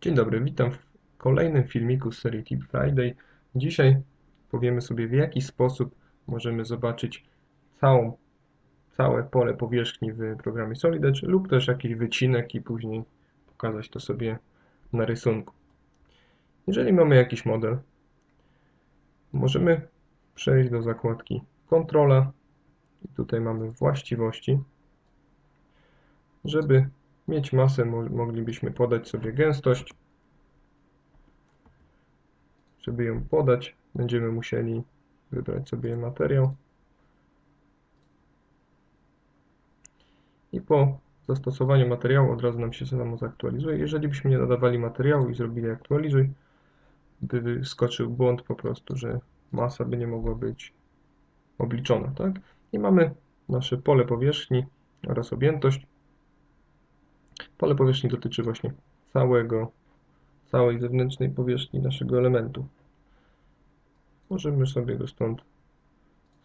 Dzień dobry, witam w kolejnym filmiku z serii Tip Friday. Dzisiaj powiemy sobie w jaki sposób możemy zobaczyć całą, całe pole powierzchni w programie Solid Edge lub też jakiś wycinek i później pokazać to sobie na rysunku. Jeżeli mamy jakiś model, możemy przejść do zakładki Kontrola i tutaj mamy właściwości. Żeby mieć masę, mo- moglibyśmy podać sobie gęstość. Żeby ją podać, będziemy musieli wybrać sobie materiał. I po zastosowaniu materiału od razu nam się samo zaktualizuje. Jeżeli byśmy nie dodawali materiału i zrobili aktualizuj, by wyskoczył błąd po prostu, że masa by nie mogła być obliczona, tak? I mamy nasze pole powierzchni oraz objętość. Pole powierzchni dotyczy właśnie całego, całej zewnętrznej powierzchni naszego elementu. Możemy sobie go stąd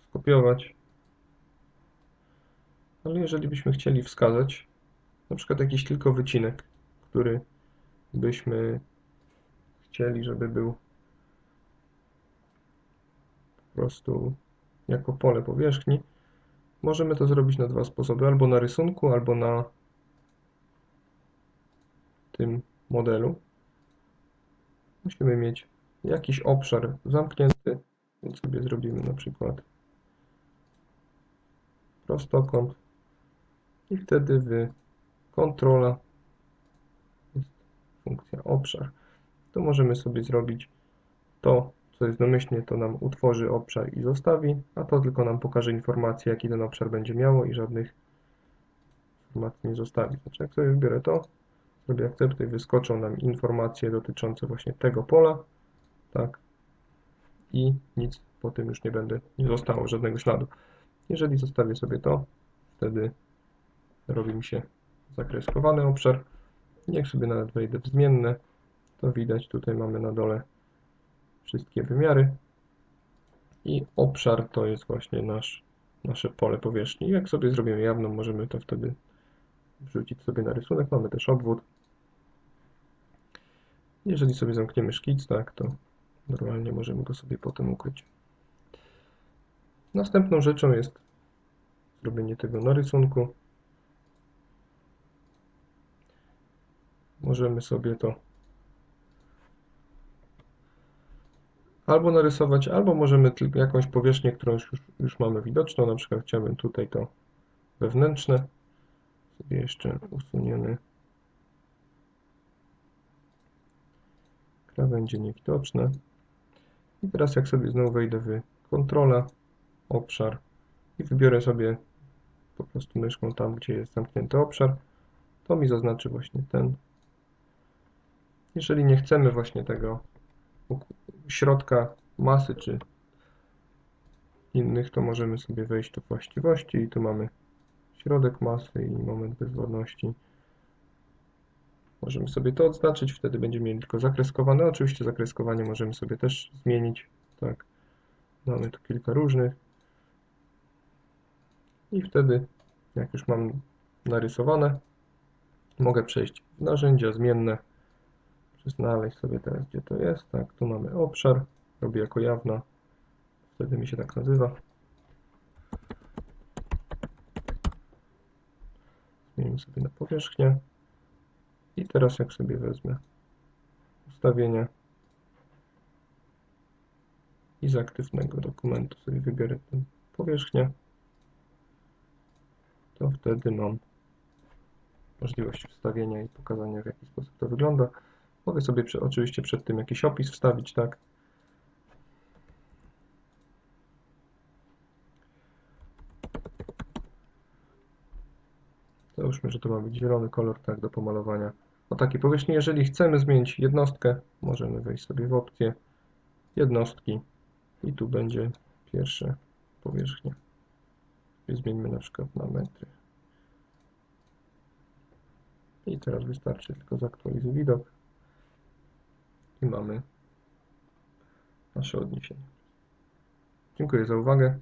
skopiować. Ale jeżeli byśmy chcieli wskazać na przykład jakiś tylko wycinek, który byśmy chcieli, żeby był po prostu jako pole powierzchni, możemy to zrobić na dwa sposoby, albo na rysunku, albo na tym modelu. Musimy mieć jakiś obszar zamknięty, więc sobie zrobimy na przykład prostokąt i wtedy w kontrola jest funkcja obszar. To możemy sobie zrobić to, co jest domyślnie, to nam utworzy obszar i zostawi, a to tylko nam pokaże informację, jaki ten obszar będzie miało i żadnych informacji nie zostawi. Znaczy, jak sobie wybiorę to, zrobię akceptuj, wyskoczą nam informacje dotyczące właśnie tego pola, tak, i nic po tym już nie będę, nie zostało żadnego śladu. Jeżeli zostawię sobie to, wtedy robi mi się zakreskowany obszar. Jak sobie nawet wejdę w zmienne, to widać tutaj mamy na dole wszystkie wymiary i obszar to jest właśnie nasz, nasze pole powierzchni. Jak sobie zrobimy jawną, możemy to wtedy wrzucić sobie na rysunek. Mamy też obwód. Jeżeli sobie zamkniemy szkic, tak, to normalnie możemy go sobie potem ukryć. Następną rzeczą jest zrobienie tego na rysunku. Możemy sobie to albo narysować, albo możemy tylko jakąś powierzchnię, którą już, już mamy widoczną. Na przykład chciałbym tutaj to wewnętrzne. Sobie jeszcze usuniemy. Krawędzie niewidoczne. I teraz jak sobie znowu wejdę w kontrola, obszar i wybiorę sobie po prostu myszką tam, gdzie jest zamknięty obszar, to mi zaznaczy właśnie ten. Jeżeli nie chcemy właśnie tego środka masy czy innych, to możemy sobie wejść do właściwości i tu mamy środek masy i moment bezwładności. Możemy sobie to odznaczyć, wtedy będziemy mieli tylko zakreskowane. Oczywiście zakreskowanie możemy sobie też zmienić. Tak, mamy tu kilka różnych. I wtedy, jak już mam narysowane, mogę przejść w narzędzia zmienne. Znaleźć sobie teraz, gdzie to jest. Tak, tu mamy obszar. Robię jako jawna. Wtedy mi się tak nazywa. Zmienimy sobie na powierzchnię. I teraz jak sobie wezmę ustawienia i z aktywnego dokumentu sobie wybiorę tę powierzchnię, to wtedy mam możliwość wstawienia i pokazania w jaki sposób to wygląda. Mogę sobie oczywiście przed tym jakiś opis wstawić, tak? Załóżmy, że to ma być zielony kolor, tak, do pomalowania o takiej powierzchni. Jeżeli chcemy zmienić jednostkę, możemy wejść sobie w opcję jednostki i tu będzie pierwsze powierzchnia. I zmieńmy na przykład na metry. I teraz wystarczy tylko zaktualizuj widok i mamy nasze odniesienie. Dziękuję za uwagę.